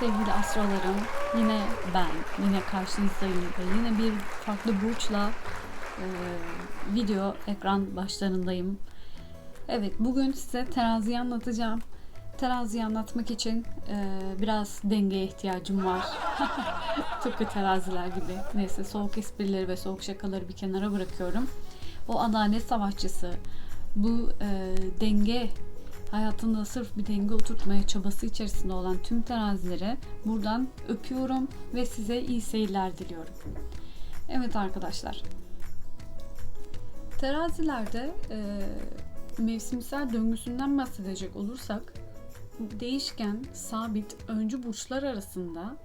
sevgili astrolarım. Yine ben, yine karşınızdayım ve yine bir farklı burçla e, video ekran başlarındayım. Evet, bugün size teraziyi anlatacağım. Teraziyi anlatmak için e, biraz dengeye ihtiyacım var. Tıpkı teraziler gibi. Neyse soğuk esprileri ve soğuk şakaları bir kenara bırakıyorum. O adalet savaşçısı, bu e, denge hayatında sırf bir denge oturtmaya çabası içerisinde olan tüm terazilere buradan öpüyorum ve size iyi seyirler diliyorum. Evet arkadaşlar. Terazilerde e, mevsimsel döngüsünden bahsedecek olursak değişken, sabit, öncü burçlar arasında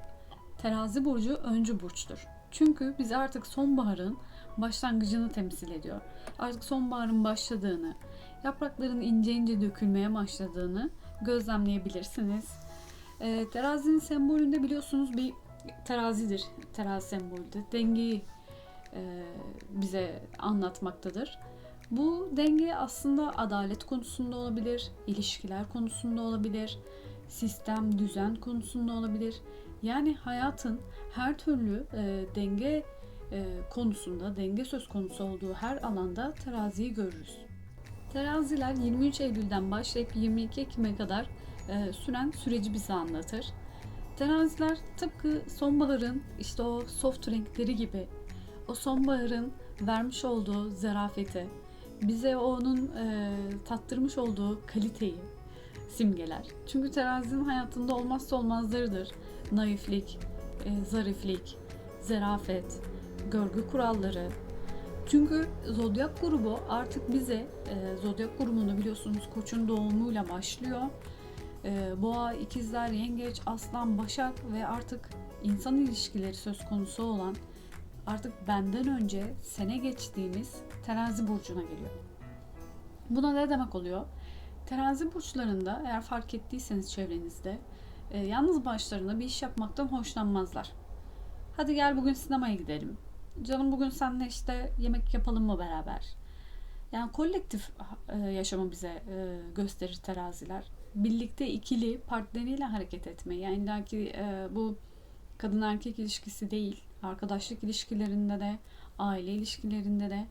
terazi burcu öncü burçtur. Çünkü biz artık sonbaharın başlangıcını temsil ediyor. Artık sonbaharın başladığını, yaprakların ince ince dökülmeye başladığını gözlemleyebilirsiniz. E, terazinin sembolünde biliyorsunuz bir terazidir. Terazi sembolü de dengeyi e, bize anlatmaktadır. Bu denge aslında adalet konusunda olabilir, ilişkiler konusunda olabilir, sistem, düzen konusunda olabilir. Yani hayatın her türlü e, denge e, konusunda, denge söz konusu olduğu her alanda teraziyi görürüz. Teraziler 23 Eylül'den başlayıp 22 Ekim'e kadar e, süren süreci bize anlatır. Teraziler tıpkı sonbaharın işte o soft renkleri gibi o sonbaharın vermiş olduğu zarafeti, bize onun e, tattırmış olduğu kaliteyi simgeler. Çünkü terazinin hayatında olmazsa olmazlarıdır. Naiflik, e, zariflik, zarafet, görgü kuralları, çünkü zodyak grubu artık bize e, zodyak grubunu biliyorsunuz koçun doğumuyla başlıyor. E, boğa, ikizler, yengeç, aslan, başak ve artık insan ilişkileri söz konusu olan artık benden önce sene geçtiğimiz terazi burcuna geliyor. Buna ne demek oluyor? Terazi burçlarında eğer fark ettiyseniz çevrenizde e, yalnız başlarına bir iş yapmaktan hoşlanmazlar. Hadi gel bugün sinemaya gidelim canım bugün seninle işte yemek yapalım mı beraber? Yani kolektif e, yaşamı bize e, gösterir teraziler. Birlikte ikili partneriyle hareket etme. Yani illaki e, bu kadın erkek ilişkisi değil. Arkadaşlık ilişkilerinde de, aile ilişkilerinde de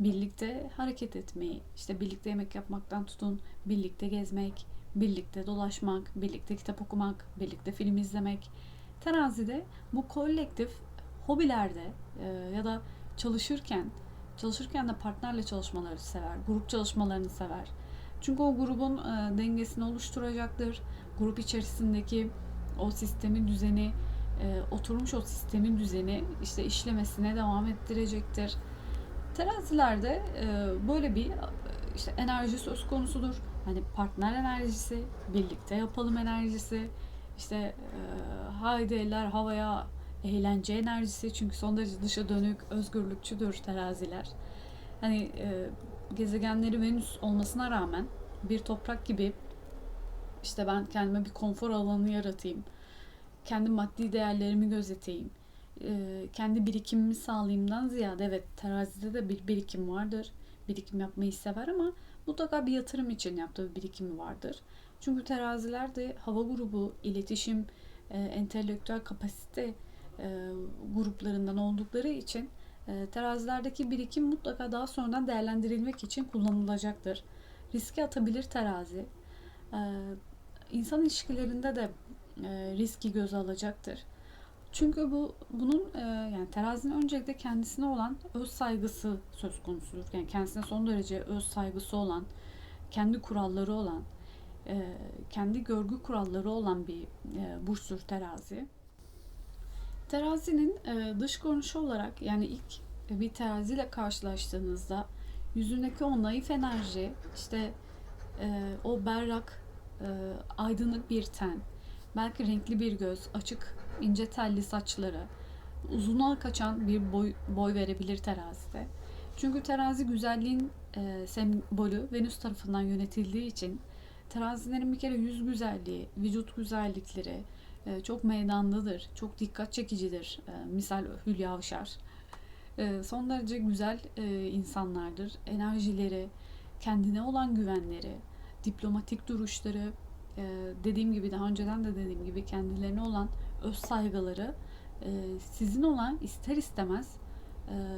birlikte hareket etmeyi, işte birlikte yemek yapmaktan tutun, birlikte gezmek, birlikte dolaşmak, birlikte kitap okumak, birlikte film izlemek. Terazide bu kolektif hobilerde e, ya da çalışırken çalışırken de partnerle çalışmaları sever, grup çalışmalarını sever. Çünkü o grubun e, dengesini oluşturacaktır. Grup içerisindeki o sistemin düzeni, e, oturmuş o sistemin düzeni işte işlemesine devam ettirecektir. Terazilerde e, böyle bir işte enerji söz konusudur. Hani partner enerjisi, birlikte yapalım enerjisi, işte e, haydi eller havaya eğlence enerjisi çünkü son derece dışa dönük, özgürlükçüdür teraziler. Hani e, gezegenleri Venüs olmasına rağmen bir toprak gibi işte ben kendime bir konfor alanı yaratayım. Kendi maddi değerlerimi gözeteyim. E, kendi birikimimi sağlayayımdan ziyade evet terazide de bir birikim vardır. Birikim yapmayı sever ama mutlaka bir yatırım için yaptığı bir birikimi vardır. Çünkü teraziler de hava grubu, iletişim, e, entelektüel kapasite gruplarından oldukları için e, terazilerdeki birikim mutlaka daha sonradan değerlendirilmek için kullanılacaktır. Riske atabilir terazi. E, insan ilişkilerinde de e, riski göze alacaktır. Çünkü bu bunun e, yani terazinin öncelikle kendisine olan öz saygısı söz konusudur. Yani kendisine son derece öz saygısı olan, kendi kuralları olan, e, kendi görgü kuralları olan bir e, burçtur terazi. Terazinin e, dış görünüşü olarak yani ilk bir teraziyle karşılaştığınızda yüzündeki o naif enerji, işte e, o berrak, e, aydınlık bir ten, belki renkli bir göz, açık ince telli saçları, uzuna kaçan bir boy, boy verebilir terazide. Çünkü terazi güzelliğin e, sembolü Venüs tarafından yönetildiği için terazilerin bir kere yüz güzelliği, vücut güzellikleri, çok meydandadır, çok dikkat çekicidir. E, misal Hülya Avşar. E, son derece güzel e, insanlardır. Enerjileri, kendine olan güvenleri, diplomatik duruşları, e, dediğim gibi daha önceden de dediğim gibi kendilerine olan öz saygıları sizin olan ister istemez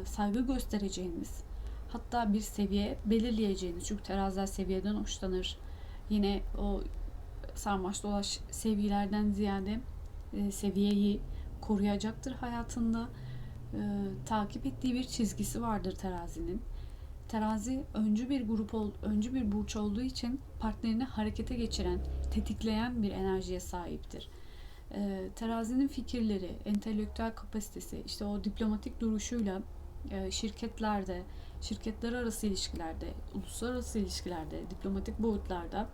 saygı göstereceğiniz hatta bir seviye belirleyeceğiniz çünkü teraziler seviyeden hoşlanır yine o sarmaş dolaş sevgilerden ziyade e, seviyeyi koruyacaktır hayatında e, takip ettiği bir çizgisi vardır terazinin Terazi öncü bir grup ol, öncü bir burç olduğu için partnerini harekete geçiren, tetikleyen bir enerjiye sahiptir. Ee, terazinin fikirleri, entelektüel kapasitesi, işte o diplomatik duruşuyla e, şirketlerde, şirketler arası ilişkilerde, uluslararası ilişkilerde, diplomatik boyutlarda e,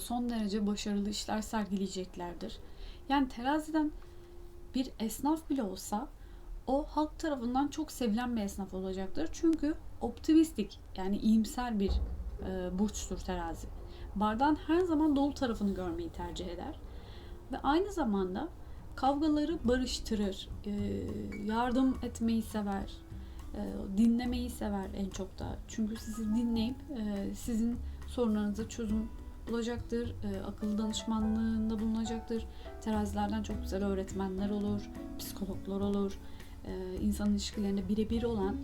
son derece başarılı işler sergileyeceklerdir. Yani teraziden bir esnaf bile olsa o halk tarafından çok sevilen bir esnaf olacaktır. Çünkü optimistik yani iyimser bir e, burçtur terazi. Bardağın her zaman dolu tarafını görmeyi tercih eder. Ve aynı zamanda kavgaları barıştırır, e, yardım etmeyi sever, e, dinlemeyi sever en çok da. Çünkü sizi dinleyip e, sizin sorunlarınıza çözüm bulacaktır, e, akıl danışmanlığında bulunacaktır. Terazilerden çok güzel öğretmenler olur, psikologlar olur, e, insan ilişkilerine birebir olan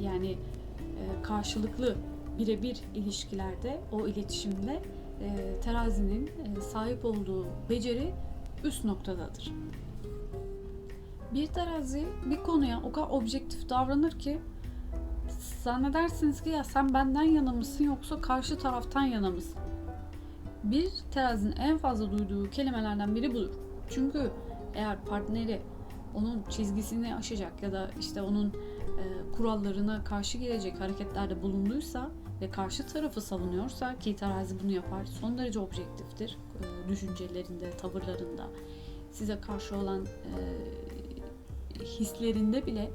yani e, karşılıklı birebir ilişkilerde o iletişimde e, terazinin e, sahip olduğu beceri üst noktadadır. Bir terazi bir konuya o kadar objektif davranır ki zannedersiniz ki ya sen benden yana mısın yoksa karşı taraftan yana mısın? Bir terazinin en fazla duyduğu kelimelerden biri budur. Çünkü eğer partneri onun çizgisini aşacak ya da işte onun e, kurallarına karşı gelecek hareketlerde bulunduysa ve karşı tarafı savunuyorsa ki terazi bunu yapar son derece objektiftir e, düşüncelerinde, tavırlarında size karşı olan e, hislerinde bile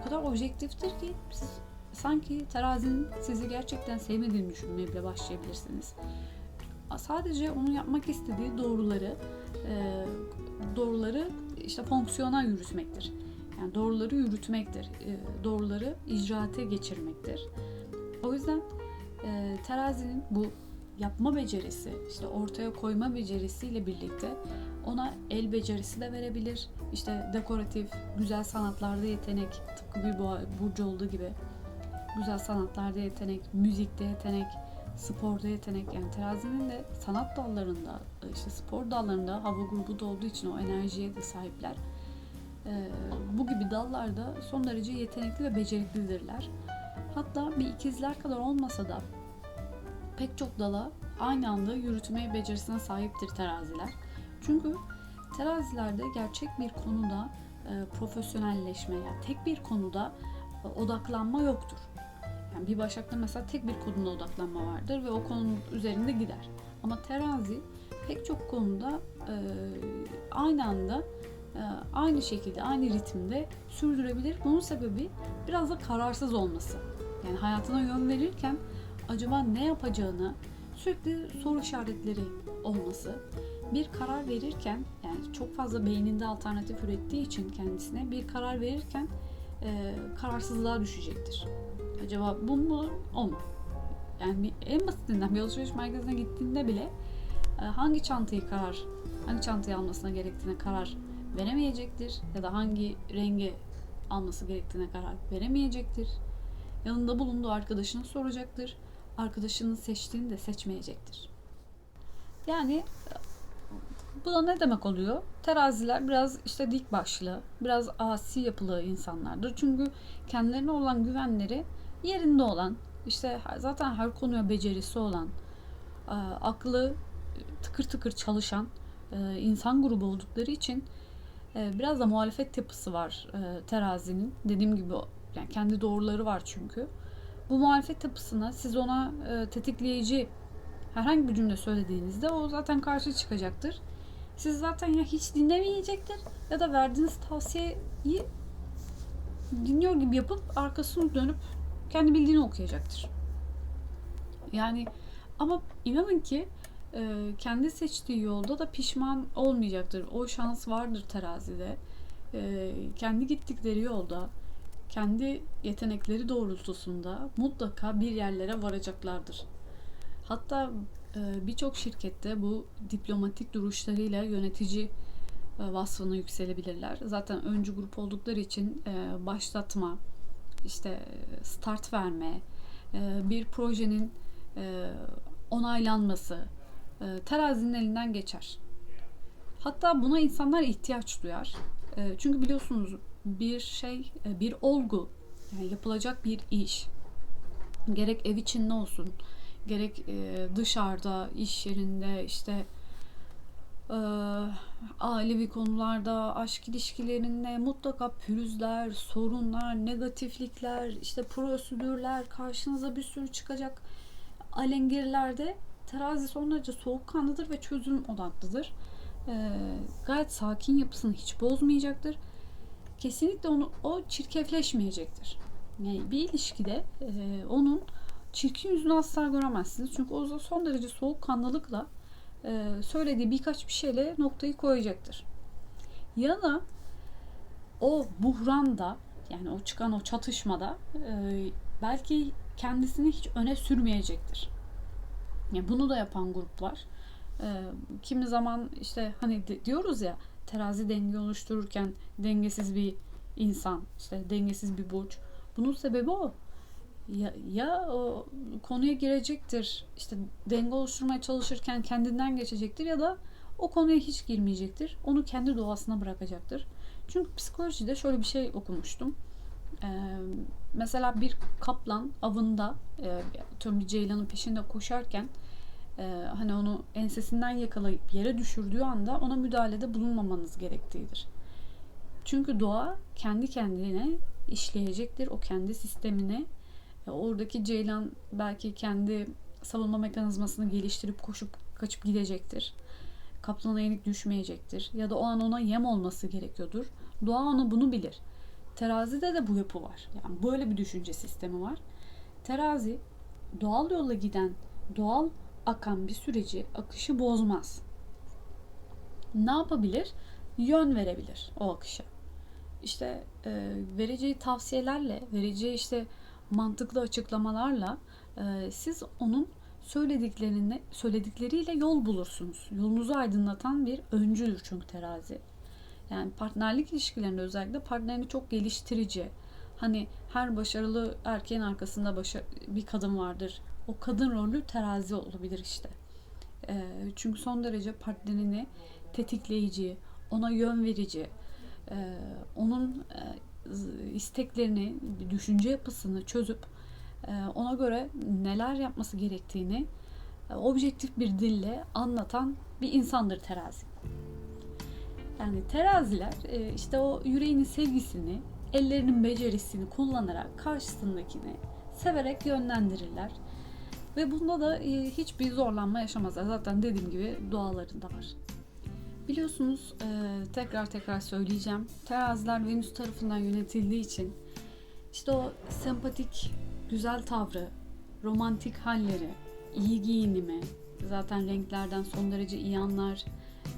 o kadar objektiftir ki siz sanki terazinin sizi gerçekten sevmediğini düşünmeye bile başlayabilirsiniz. Sadece onun yapmak istediği doğruları e, doğruları işte fonksiyona yürütmektir. Yani doğruları yürütmektir. E, doğruları icraate geçirmektir. O yüzden e, terazinin bu yapma becerisi, işte ortaya koyma becerisiyle birlikte ona el becerisi de verebilir. İşte dekoratif, güzel sanatlarda yetenek, tıpkı bir burcu olduğu gibi güzel sanatlarda yetenek, müzikte yetenek, sporda yetenek yani terazinin de sanat dallarında işte spor dallarında hava grubu da olduğu için o enerjiye de sahipler. Ee, bu gibi dallarda son derece yetenekli ve beceriklidirler. Hatta bir ikizler kadar olmasa da pek çok dala aynı anda yürütme becerisine sahiptir teraziler. Çünkü terazilerde gerçek bir konuda e, profesyonelleşme yani tek bir konuda e, odaklanma yoktur. Yani bir başakta mesela tek bir konuda odaklanma vardır ve o konunun üzerinde gider. Ama terazi pek çok konuda e, aynı anda e, aynı şekilde, aynı ritimde sürdürebilir. Bunun sebebi biraz da kararsız olması. Yani hayatına yön verirken acaba ne yapacağını sürekli soru işaretleri olması. Bir karar verirken yani çok fazla beyninde alternatif ürettiği için kendisine bir karar verirken e, kararsızlığa düşecektir. Acaba bu mu o mu? Yani bir, en basitinden bir alışveriş merkezine gittiğinde bile e, hangi çantayı karar, hangi çantayı almasına gerektiğine karar veremeyecektir ya da hangi rengi alması gerektiğine karar veremeyecektir. Yanında bulunduğu arkadaşına soracaktır. Arkadaşının seçtiğini de seçmeyecektir. Yani bu da ne demek oluyor? Teraziler biraz işte dik başlı, biraz asi yapılı insanlardır. Çünkü kendilerine olan güvenleri yerinde olan, işte zaten her konuya becerisi olan, e, aklı tıkır tıkır çalışan e, insan grubu oldukları için e, biraz da muhalefet yapısı var terazinin. Dediğim gibi yani kendi doğruları var çünkü. Bu muhalefet yapısına siz ona tetikleyici herhangi bir cümle söylediğinizde o zaten karşı çıkacaktır. Siz zaten ya hiç dinlemeyecektir ya da verdiğiniz tavsiyeyi dinliyor gibi yapıp arkasını dönüp kendi bildiğini okuyacaktır. Yani ama inanın ki e, kendi seçtiği yolda da pişman olmayacaktır. O şans vardır terazide. E, kendi gittikleri yolda, kendi yetenekleri doğrultusunda mutlaka bir yerlere varacaklardır. Hatta e, birçok şirkette bu diplomatik duruşlarıyla yönetici e, vasfına yükselebilirler. Zaten öncü grup oldukları için e, başlatma, işte start verme, e, bir projenin e, onaylanması e, terazinin elinden geçer. Hatta buna insanlar ihtiyaç duyar. Çünkü biliyorsunuz bir şey, bir olgu, yani yapılacak bir iş, gerek ev içinde olsun, gerek dışarıda, iş yerinde, işte e, ailevi konularda, aşk ilişkilerinde mutlaka pürüzler, sorunlar, negatiflikler, işte prosedürler karşınıza bir sürü çıkacak alengirlerde terazi son derece soğukkanlıdır ve çözüm odaklıdır. E, gayet sakin yapısını hiç bozmayacaktır. Kesinlikle onu o çirkefleşmeyecektir. Yani bir ilişkide e, onun çirkin yüzünü asla göremezsiniz. Çünkü o son derece soğukkanlılıkla söylediği birkaç bir şeyle noktayı koyacaktır. Ya da o buhranda yani o çıkan o çatışmada e, belki kendisini hiç öne sürmeyecektir. Yani bunu da yapan grup var. E, kimi zaman işte hani diyoruz ya terazi denge oluştururken dengesiz bir insan, işte dengesiz bir burç. Bunun sebebi o. Ya, ya o konuya girecektir, işte denge oluşturmaya çalışırken kendinden geçecektir ya da o konuya hiç girmeyecektir. Onu kendi doğasına bırakacaktır. Çünkü psikolojide şöyle bir şey okumuştum. Ee, mesela bir kaplan avında, e, tüm bir ceylanın peşinde koşarken e, hani onu ensesinden yakalayıp yere düşürdüğü anda ona müdahalede bulunmamanız gerektiğidir. Çünkü doğa kendi kendine işleyecektir. O kendi sistemine. Oradaki ceylan belki kendi savunma mekanizmasını geliştirip koşup kaçıp gidecektir. Kaplana yenik düşmeyecektir. Ya da o an ona yem olması gerekiyordur. Doğa onu bunu bilir. Terazide de bu yapı var. Yani böyle bir düşünce sistemi var. Terazi doğal yolla giden, doğal akan bir süreci, akışı bozmaz. Ne yapabilir? Yön verebilir o akışa. İşte e, vereceği tavsiyelerle, vereceği işte mantıklı açıklamalarla e, siz onun söylediklerini söyledikleriyle yol bulursunuz. Yolunuzu aydınlatan bir öncüdür çünkü terazi. Yani partnerlik ilişkilerinde özellikle partnerini çok geliştirici. Hani her başarılı erkeğin arkasında başa- bir kadın vardır. O kadın rolü terazi olabilir işte. E, çünkü son derece partnerini tetikleyici, ona yön verici, e, onun e, isteklerini, düşünce yapısını çözüp e, ona göre neler yapması gerektiğini e, objektif bir dille anlatan bir insandır terazi. Yani teraziler e, işte o yüreğinin sevgisini, ellerinin becerisini kullanarak karşısındakini severek yönlendirirler. Ve bunda da hiçbir zorlanma yaşamazlar. Zaten dediğim gibi doğalarında var. Biliyorsunuz e, tekrar tekrar söyleyeceğim. Teraziler Venüs tarafından yönetildiği için işte o sempatik, güzel tavrı, romantik halleri, iyi giyinimi, zaten renklerden son derece iyi anlar,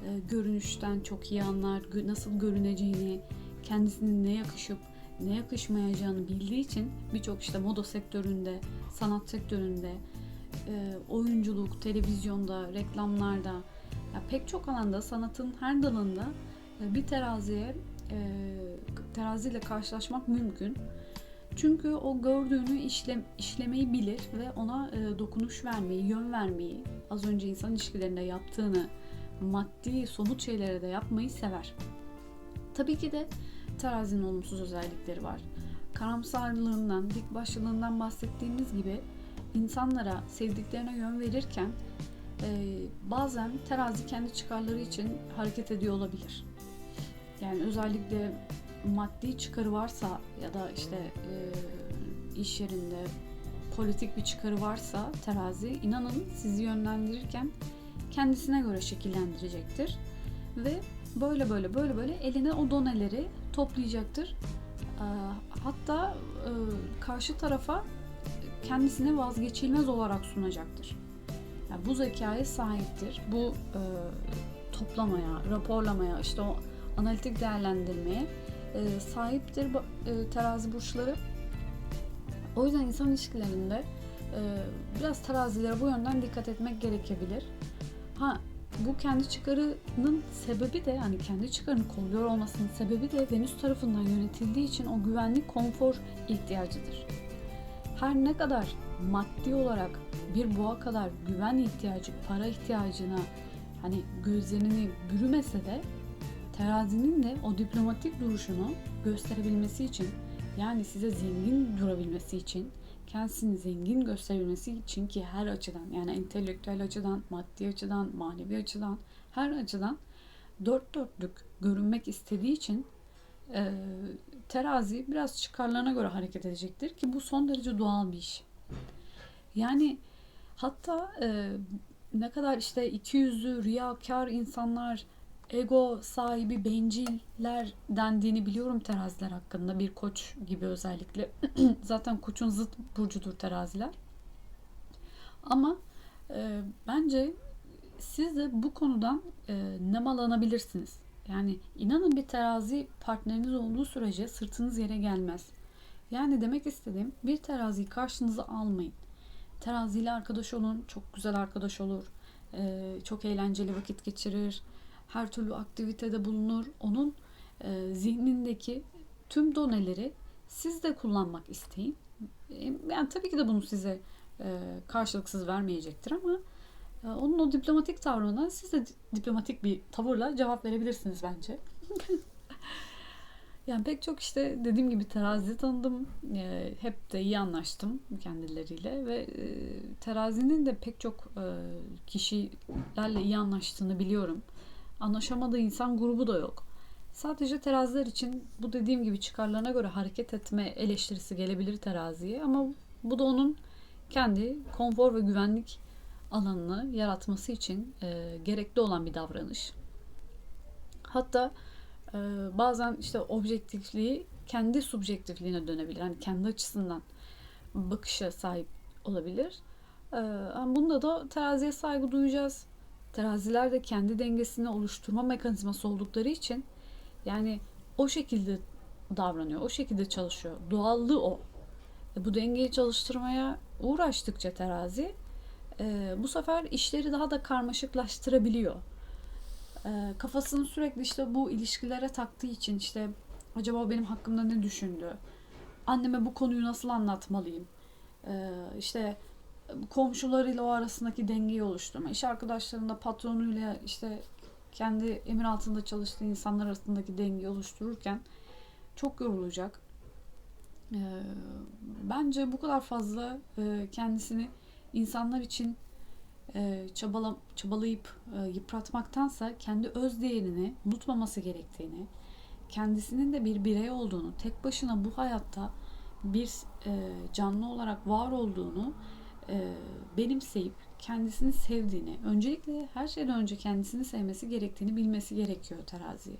e, görünüşten çok iyi anlar, nasıl görüneceğini, kendisinin ne yakışıp ne yakışmayacağını bildiği için birçok işte moda sektöründe, sanat sektöründe, e, oyunculuk, televizyonda, reklamlarda, ya pek çok alanda, sanatın her dalında e, bir teraziye e, teraziyle karşılaşmak mümkün. Çünkü o gördüğünü işlem, işlemeyi bilir ve ona e, dokunuş vermeyi, yön vermeyi, az önce insan ilişkilerinde yaptığını maddi, somut şeylere de yapmayı sever. Tabii ki de terazinin olumsuz özellikleri var. Karamsarlığından, dik başlılığından bahsettiğimiz gibi insanlara sevdiklerine yön verirken bazen terazi kendi çıkarları için hareket ediyor olabilir. Yani özellikle maddi çıkarı varsa ya da işte e, iş yerinde politik bir çıkarı varsa terazi inanın sizi yönlendirirken kendisine göre şekillendirecektir ve böyle böyle böyle böyle eline o doneleri toplayacaktır. E, hatta e, karşı tarafa kendisini vazgeçilmez olarak sunacaktır. Yani bu zekaya sahiptir. Bu e, toplamaya, raporlamaya, işte o analitik değerlendirmeye e, sahiptir e, terazi burçları. O yüzden insan ilişkilerinde e, biraz terazilere bu yönden dikkat etmek gerekebilir. Ha bu kendi çıkarının sebebi de yani kendi çıkarını kolluyor olmasının sebebi de Venüs tarafından yönetildiği için o güvenlik konfor ihtiyacıdır. Her ne kadar maddi olarak bir boğa kadar güven ihtiyacı, para ihtiyacına hani gözlerini bürümese de terazinin de o diplomatik duruşunu gösterebilmesi için yani size zengin durabilmesi için kendisini zengin gösterebilmesi için ki her açıdan yani entelektüel açıdan, maddi açıdan, manevi açıdan her açıdan dört dörtlük görünmek istediği için e, terazi biraz çıkarlarına göre hareket edecektir ki bu son derece doğal bir iş. Yani hatta e, ne kadar işte iki yüzlü, riyakar insanlar, ego sahibi, benciller dendiğini biliyorum teraziler hakkında. Bir koç gibi özellikle. Zaten koçun zıt burcudur teraziler. Ama e, bence siz de bu konudan e, nemalanabilirsiniz. Yani inanın bir terazi partneriniz olduğu sürece sırtınız yere gelmez. Yani demek istediğim bir teraziyi karşınıza almayın. Teraziyle arkadaş olun, çok güzel arkadaş olur. Ee, çok eğlenceli vakit geçirir. Her türlü aktivitede bulunur. Onun e, zihnindeki tüm doneleri siz de kullanmak isteyin. E, yani tabii ki de bunu size e, karşılıksız vermeyecektir ama e, onun o diplomatik tavrına siz de diplomatik bir tavırla cevap verebilirsiniz bence. yani pek çok işte dediğim gibi terazi tanıdım. E, hep de iyi anlaştım kendileriyle ve e, terazinin de pek çok e, kişilerle iyi anlaştığını biliyorum. Anlaşamadığı insan grubu da yok. Sadece teraziler için bu dediğim gibi çıkarlarına göre hareket etme eleştirisi gelebilir teraziye ama bu da onun kendi konfor ve güvenlik alanını yaratması için e, gerekli olan bir davranış. Hatta e, bazen işte objektifliği kendi subjektifliğine dönebilir. Yani kendi açısından bakışa sahip olabilir. E, bunda da teraziye saygı duyacağız. Teraziler de kendi dengesini oluşturma mekanizması oldukları için yani o şekilde davranıyor, o şekilde çalışıyor. Doğallığı o. E, bu dengeyi çalıştırmaya uğraştıkça terazi e, bu sefer işleri daha da karmaşıklaştırabiliyor. E, kafasını sürekli işte bu ilişkilere taktığı için işte acaba benim hakkımda ne düşündü? Anneme bu konuyu nasıl anlatmalıyım? E, işte komşularıyla o arasındaki dengeyi oluşturma, iş arkadaşlarında patronuyla işte kendi emir altında çalıştığı insanlar arasındaki dengeyi oluştururken çok yorulacak. Ee, bence bu kadar fazla e, kendisini insanlar için e, çabala, çabalayıp e, yıpratmaktansa kendi öz değerini unutmaması gerektiğini, kendisinin de bir birey olduğunu, tek başına bu hayatta bir e, canlı olarak var olduğunu e, benimseyip kendisini sevdiğini, öncelikle her şeyden önce kendisini sevmesi gerektiğini bilmesi gerekiyor terazi.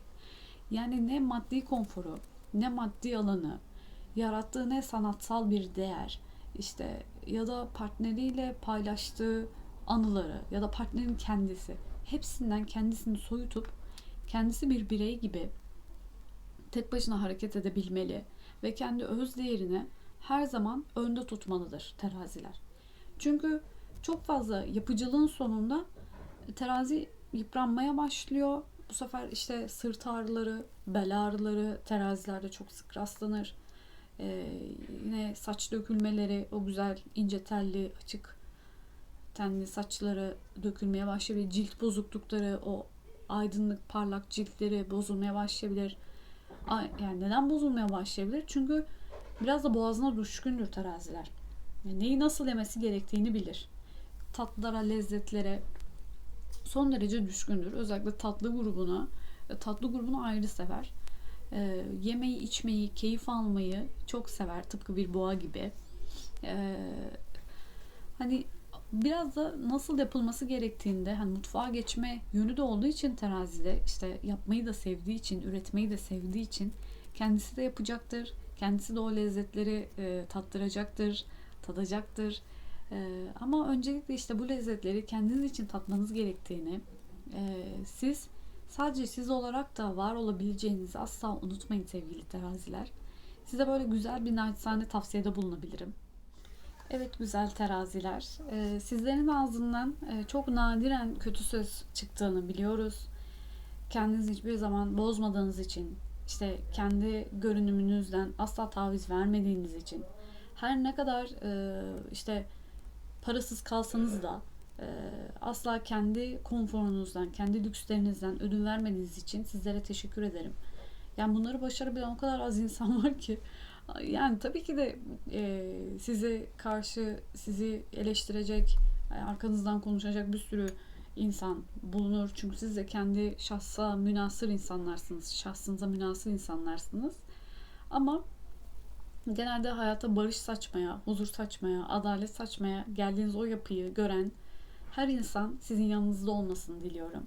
Yani ne maddi konforu, ne maddi alanı, yarattığı ne sanatsal bir değer, işte ya da partneriyle paylaştığı anıları ya da partnerin kendisi hepsinden kendisini soyutup kendisi bir birey gibi tek başına hareket edebilmeli ve kendi öz değerini her zaman önde tutmalıdır teraziler. Çünkü çok fazla yapıcılığın sonunda terazi yıpranmaya başlıyor. Bu sefer işte sırt ağrıları, bel ağrıları terazilerde çok sık rastlanır. Ee, yine saç dökülmeleri, o güzel ince telli, açık tenli saçları dökülmeye başlayabilir. Cilt bozuklukları, o aydınlık, parlak ciltleri bozulmaya başlayabilir. Yani neden bozulmaya başlayabilir? Çünkü biraz da boğazına düşkündür teraziler. Yani neyi nasıl yemesi gerektiğini bilir. Tatlılara, lezzetlere son derece düşkündür. Özellikle tatlı grubuna, tatlı grubunu ayrı sever. E, yemeği, içmeyi, keyif almayı çok sever. Tıpkı bir boğa gibi. E, hani biraz da nasıl yapılması gerektiğinde hani mutfağa geçme yönü de olduğu için terazide işte yapmayı da sevdiği için, üretmeyi de sevdiği için kendisi de yapacaktır. Kendisi de o lezzetleri e, tattıracaktır tadacaktır. Ee, ama öncelikle işte bu lezzetleri kendiniz için tatmanız gerektiğini, e, siz sadece siz olarak da var olabileceğinizi asla unutmayın sevgili teraziler. Size böyle güzel bir naçizane tavsiyede bulunabilirim. Evet güzel teraziler. Ee, sizlerin ağzından e, çok nadiren kötü söz çıktığını biliyoruz. Kendinizi hiçbir zaman bozmadığınız için, işte kendi görünümünüzden asla taviz vermediğiniz için, her ne kadar e, işte parasız kalsanız da asla kendi konforunuzdan, kendi lükslerinizden ödün vermediğiniz için sizlere teşekkür ederim. Yani bunları başarabilen o kadar az insan var ki. Yani tabii ki de e, size karşı sizi eleştirecek, e, arkanızdan konuşacak bir sürü insan bulunur. Çünkü siz de kendi şahsa münasır insanlarsınız. Şahsınıza münasır insanlarsınız. Ama genelde hayata barış saçmaya, huzur saçmaya, adalet saçmaya geldiğiniz o yapıyı gören her insan sizin yanınızda olmasını diliyorum.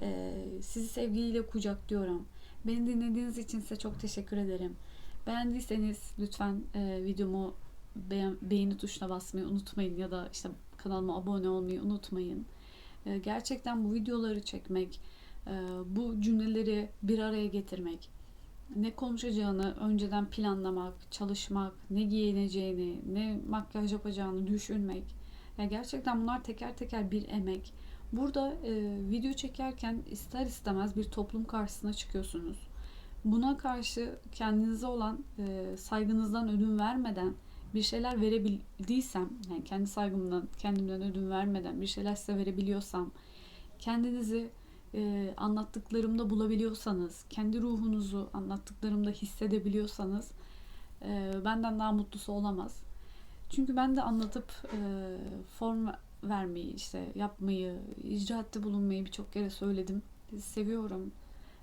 Ee, sizi sevgiyle kucaklıyorum. Beni dinlediğiniz için size çok teşekkür ederim. Beğendiyseniz lütfen e, videomu beğen, beğeni tuşuna basmayı unutmayın ya da işte kanalıma abone olmayı unutmayın. E, gerçekten bu videoları çekmek, e, bu cümleleri bir araya getirmek, ne konuşacağını önceden planlamak, çalışmak, ne giyineceğini, ne makyaj yapacağını düşünmek. Ya gerçekten bunlar teker teker bir emek. Burada e, video çekerken ister istemez bir toplum karşısına çıkıyorsunuz. Buna karşı kendinize olan e, saygınızdan ödün vermeden bir şeyler verebildiysem, yani kendi saygımdan, kendimden ödün vermeden bir şeyler size verebiliyorsam, kendinizi e, anlattıklarımda bulabiliyorsanız, kendi ruhunuzu anlattıklarımda hissedebiliyorsanız e, benden daha mutlusu olamaz. Çünkü ben de anlatıp e, form vermeyi, işte yapmayı, icraatte bulunmayı birçok kere söyledim. Seviyorum.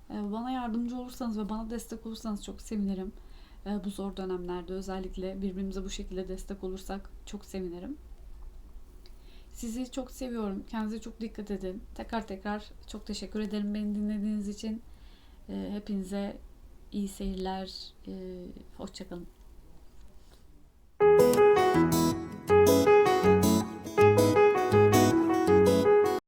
E, bana yardımcı olursanız ve bana destek olursanız çok sevinirim. E, bu zor dönemlerde özellikle birbirimize bu şekilde destek olursak çok sevinirim. Sizi çok seviyorum. Kendinize çok dikkat edin. Tekrar tekrar çok teşekkür ederim beni dinlediğiniz için. Hepinize iyi seyirler. Hoşçakalın.